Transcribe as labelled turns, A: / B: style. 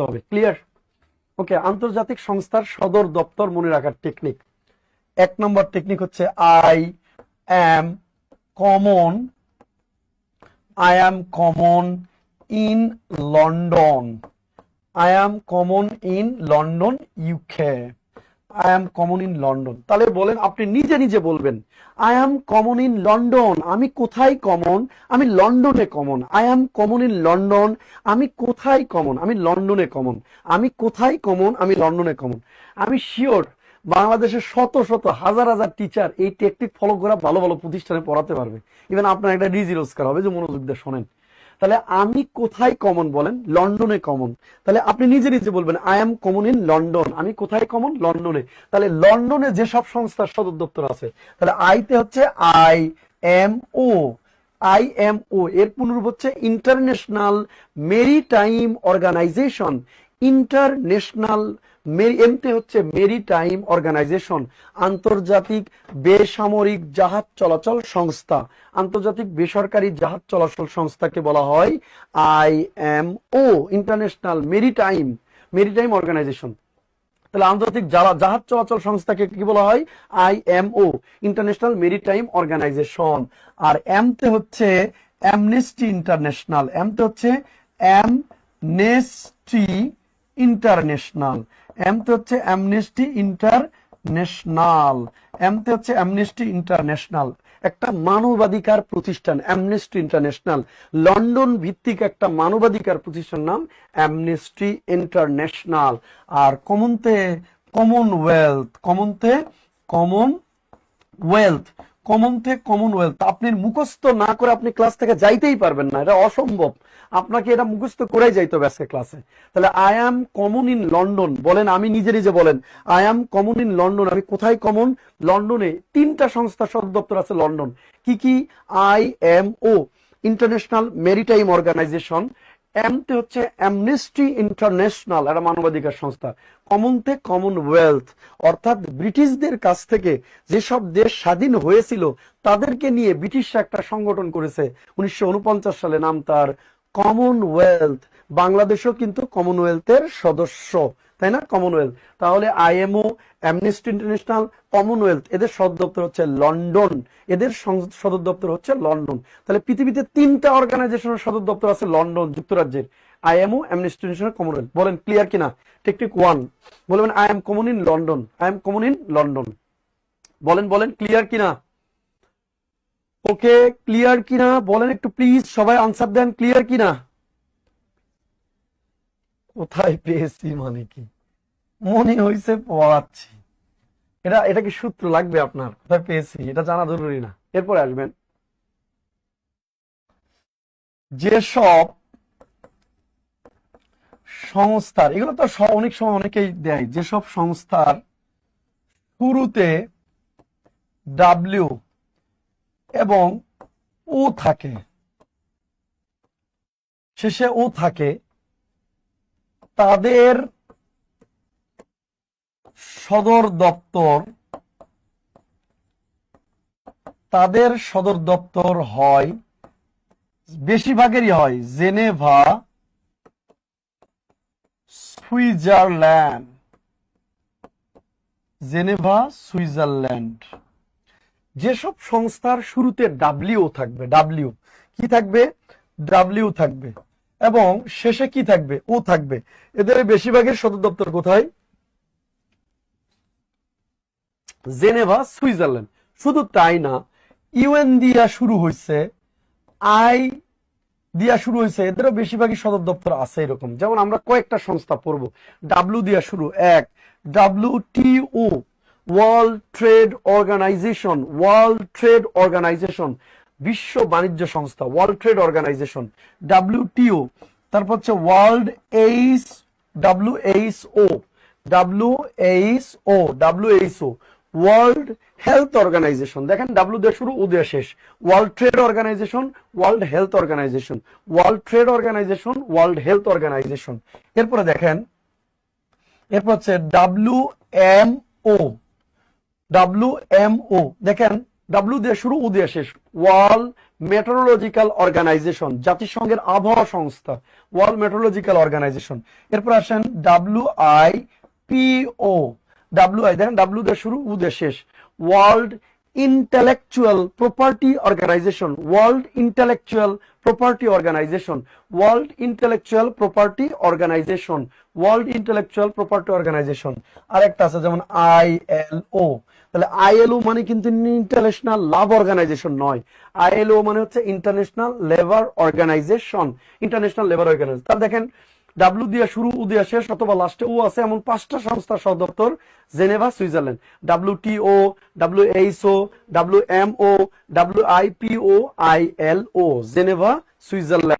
A: রাখতে হবে। Clear okay আন্তর্জাতিক সংস্থার সদর দপ্তর মনে রাখার টেকনিক এক নম্বর টেকনিক হচ্ছে I am common I am common in London I am common in London UK I am common in London তাহলে বলেন, আপনি নিজে নিজে বলবেন I am common in London আমি কোথায় কমন আমি লন্ডনে common I am common in London আমি কোথায় কমন আমি লন্ডনে কমন আমি কোথায় কমন আমি লন্ডনে কমন আমি শিওর বাংলাদেশের শত শত, হাজার হাজার টিচার এই টেকনিক ফলো করা ভালো ভালো প্রতিষ্ঠানে পড়াতে পারবে। ইভেন আপনার একটা রিজি রোজগার হবে, যে মনোযোগ দিয়ে শোনেন। তাহলে আমি কোথায় কমন বলেন? লন্ডনে কমন তাহলে আপনি নিজে নিজে বলবেন I am common in London আমি কোথায় কমন লন্ডনে। তাহলে লন্ডনে যেসব সংস্থার সদর দপ্তর আছে, তাহলে আইতে হচ্ছে I M O I M O এর পুনরূপ হচ্ছে ইন্টারন্যাশনাল মেরিটাইম অর্গানাইজেশন ইন্টারন্যাশনাল এমতে হচ্ছে মেরি টাইম অর্গানাইজেশন আন্তর্জাতিক বেসামরিক জাহাজ চলাচল সংস্থা। আন্তর্জাতিক বেসরকারি জাহাজ চলাচল সংস্থাকে বলা হয় I M O international maritime maritime organization তাহলে আন্তর্জাতিক জাহা- জাহাজ চলাচল সংস্থাকে কি বলা হয়? I M O international maritime organization আর এমতে হচ্ছে অ্যামনেস্টি ইন্টারন্যাশনাল এমতে হচ্ছে অ্যামনেস্টি ইন্টারন্যাশনাল এমতে হচ্ছে অ্যামনেস্টি ইন্টারন্যাশনাল এমতে হচ্ছে অ্যামনেস্টি ইন্টারন্যাশনাল একটা মানবাধিকার প্রতিষ্ঠান অ্যামনেস্টি ইন্টারন্যাশনাল লন্ডন ভিত্তিক একটা মানবাধিকার প্রতিষ্ঠান নাম অ্যামনেস্টি ইন্টারন্যাশনাল আর কমনতে কমনওয়েলথ কমনতে কমন ওয়েলথ কমন থেকে কমনওয়েলথ আপনি মুখস্থ না করে আপনি ক্লাস থেকে যাইতেই পারবেন না, এটা অসম্ভব। আপনাকে এটা মুখস্থ করেই যাইতে আজকে ক্লাসে তাহলে I am common in London বলেন, আমি নিজে নিজে বলেন I am common in London আমি কোথায় কমন লন্ডনে তিনটা সংস্থা সদর দপ্তর আছে লন্ডন কি কি? I M O international maritime organization এমতে হচ্ছে অ্যামনেস্টি ইন্টারন্যাশনাল একটা মানবাধিকার সংস্থা। কমনতে কমনওয়েলথ অর্থাৎ ব্রিটিশদের কাছ থেকে যেসব দেশ স্বাধীন হয়েছিল, তাদেরকে নিয়ে ব্রিটিশরা একটা সংগঠন করেছে। উনিশশো উনপঞ্চাশ সালে নাম তার কমনওয়েলথ বাংলাদেশও কিন্তু কমনওয়েলথের সদস্য, তাই না? কমনওয়েলথ তাহলে আইএমও অ্যামনেস্টি ইন্টারন্যাশনাল কমনওয়েলথ এদের সদর দপ্তর হচ্ছে লন্ডন এদের সদর দপ্তর হচ্ছে লন্ডন তাহলে পৃথিবীতে তিনটা অর্গানাইজেশনের সদর দপ্তর আছে লন্ডন যুক্তরাজ্যের। আইএমও অ্যামনেস্টি ইন্টারন্যাশনাল কমনওয়েলথ বলেন ক্লিয়ার কিনা? টেকনিক ওয়ান বলবেন I am common in London I am common in London বলেন বলেন ক্লিয়ার কিনা? ওকে ক্লিয়ার কিনা? বলেন একটু প্লিজ সবাই আনসার দেন ক্লিয়ার কিনা? কোথায় পেয়েছি মানে কি? মনে হয়েছে পড়াচ্ছি। এটা এটা কি সূত্র লাগবে আপনার? কোথায় পেয়েছি? এটা জানা জরুরি না। এরপরে আসবেন। যেসব সংস্থার, এগুলো তো অনেক সময় অনেকেই দেয় যেসব সংস্থার শুরুতে ডাব্লিউ এবং ও থাকে। শেষে ও থাকে। তাদের সদর দপ্তর, তাদের সদর দপ্তর হয়, বেশিরভাগেরই হয় জেনেভা, সুইজারল্যান্ড। Geneva, Switzerland. যেসব সংস্থার শুরুতে ডাব্লিউ থাকবে ডাব্লিউ কি থাকবে? ডাব্লিউ থাকবে এবং শেষে কি থাকবে? ও থাকবে। এদের বেশিরভাগের সদর দপ্তর কোথায়? Geneva, Switzerland. শুধু তাই না, ইউএন দিয়া শুরু হয়েছে আই দিয়া শুরু হয়েছে এদেরও বেশিরভাগই সদর দপ্তর আছে এরকম। যেমন আমরা কয়েকটা সংস্থা পড়ব। ডাব্লিউ দিয়া শুরু, এক। W T O world trade organization world trade organization বিশ্ব বাণিজ্য সংস্থা ওয়ার্ল্ড ট্রেড অর্গানাইজেশন ডাব্লিউটিও তারপর হচ্ছে world H W H O W H O W H O world health organization দেখেন ডাব্লিউ দিয়ে শুরু ও দিয়ে শেষ world trade organization world health organization world trade organization world health organization এরপরে দেখেন, এরপর হচ্ছে W M O W M O দেখেন ডাব্লিউ দিয়ে শুরু উ দিয়ে শেষ। ওয়ার্ল্ড মেট্রোলজিক্যাল অর্গানাইজেশন জাতিসংঘের আবহাওয়া সংস্থা ওয়ার্ল্ড মেট্রোলজিক্যাল অর্গানাইজেশন এরপর আসেন W I P O W I দেখেন ডাব্লিউ দিয়ে শুরু উ দিয়ে শেষ। World intellectual property organization, world intellectual property organization, world intellectual property organization, world intellectual property organization. আরেকটা আছে যেমন আইএলও তাহলে আইএলও মানে কিন্তু ইন্টারন্যাশনাল লাভ অর্গানাইজেশন নয়। আইএলও মানে হচ্ছে international labour organization. International labour organization. তার দেখেন ডাব্লিউ দিয়া শুরু, উ দিয়ে শেষ অথবা লাস্টে ও আছে এমন পাঁচটা সংস্থার সদপ্তর দপ্তর, Geneva, Switzerland. W T O, W H O, W M O, W I P O I L O, Geneva, Switzerland.